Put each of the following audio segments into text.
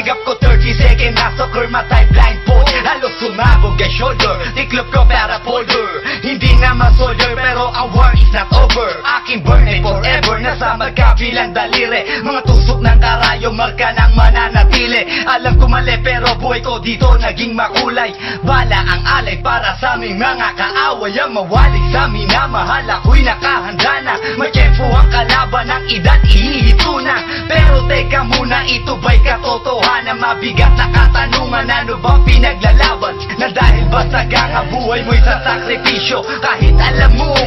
Tinagap ko 30 second soccer matay blindfold Halos sumabog ang shoulder Tiklop ko para folder. Hindi na masolder pero ang war is not over. Aking burn ay forever Nasa magkabilang daliri. Mga tusok ng karayo Marka ng mananatili. Alam ko mali pero buhay ko dito naging makulay. Bala ang alay para sa aming mga kaaway. Ang mawalik sa minamahal ako'y nakahanda na. May tempo ang kalaban ng edad ihihito na. Pero teka muna ito ba'y katotohanan Mabigat na katanungan? Ano ba pinaglalaban? Na dahil basag ang buhay mo'y sa sakripisyo? Kahit alam mo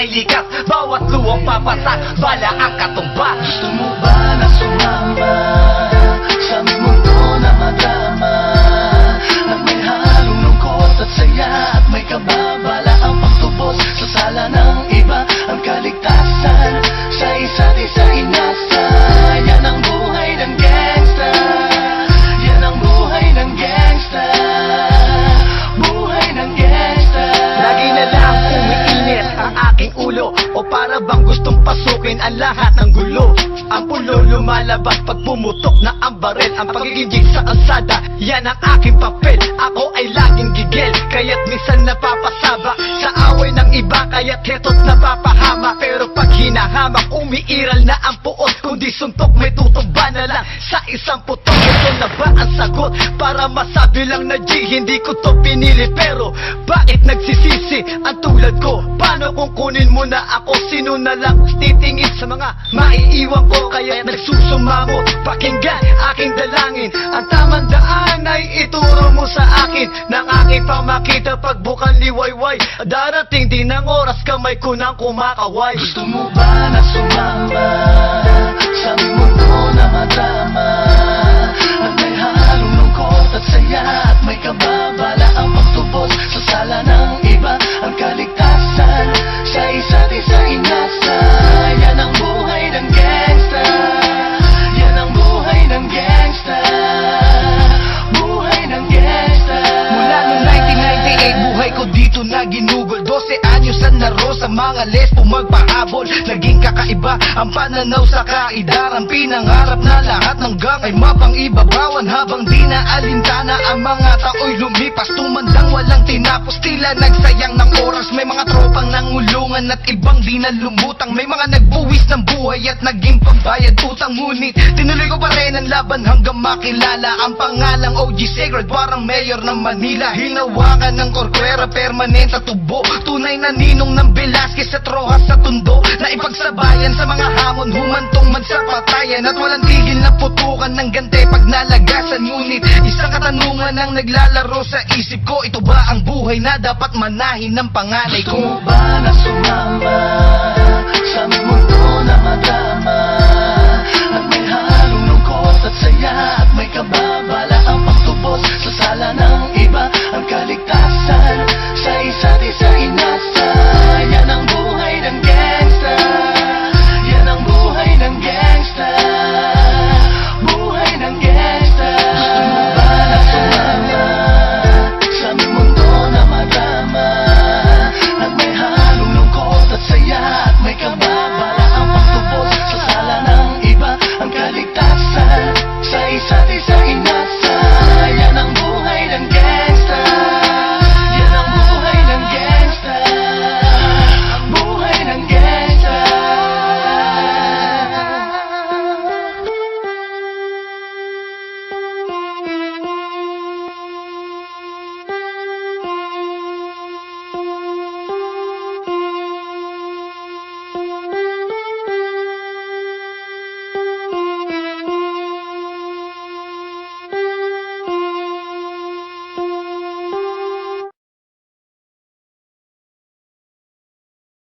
ay likas Bawat luwang papasak, bala ang lahat ng gulo. Ang pulo lumalabas pag pumutok na ang barel Ang pagiging sa kalsada, yan ang aking papel. Ako ay laging gigil, kaya't minsan napapasaba. Sa away ng iba, kaya't heto't napapahama. Pero pag hinahamak, umiiral na isang putok Ito na ba ang sagot? Para masabi lang na G, hindi ko to pinili Pero bakit nagsisisi ang tulad ko? Paano kung kunin mo na ako? Sino na lang titingin sa mga maiiwan ko? Kaya nagsusumamo Pakinggan aking dalangin Ang tamang daan ay ituro mo sa akin Nang aking pamakita pagbukan liwayway Darating din ang oras kamay ko nang kumakaway Gusto mo ba na sumama Ang kaligtasan Sa isa't isa inasa. Yan ang buhay ng gangsta. Yan ang buhay ng gangsta. Buhay ng gangsta. Mula noong 1998, buhay ko dito na ginugol. 12 anyos ang naro sa mga lesbo magpahabol Naging kakaiba ang pananaw sa kaidaran Pinangarap na lahat ng gang ay mapangibabawan. Habang di na alintana ang mga tao'y lumipas Tumandang walang tinapos, tila nagsayang ng oras. May mga tropang nangulungan at ibang di na May mga nagbuwis ng buhay at naging pambayad utang. Ngunit tinuloy ko pa rin ang laban hanggang makilala Ang pangalang OG Sacred parang mayor ng Manila. Hinawakan ng korkwera permanent at tubo. Tunay na ninong ng Velasquez at Rojas sa tundo. Na ipagsabayan sa mga hamon humantong man sa patayan. At walang tigil na putukan ng gante pag nalagasan. Ngunit man ang naglalaro sa isip ko Ito ba ang buhay na dapat manahin ng panganay ko? Gusto mo ba na sumamba sa mundo na madama? At may halong at saya At may kababala ang pagtubos sa sala ng iba Ang kaligtasan sa isa't isa inasa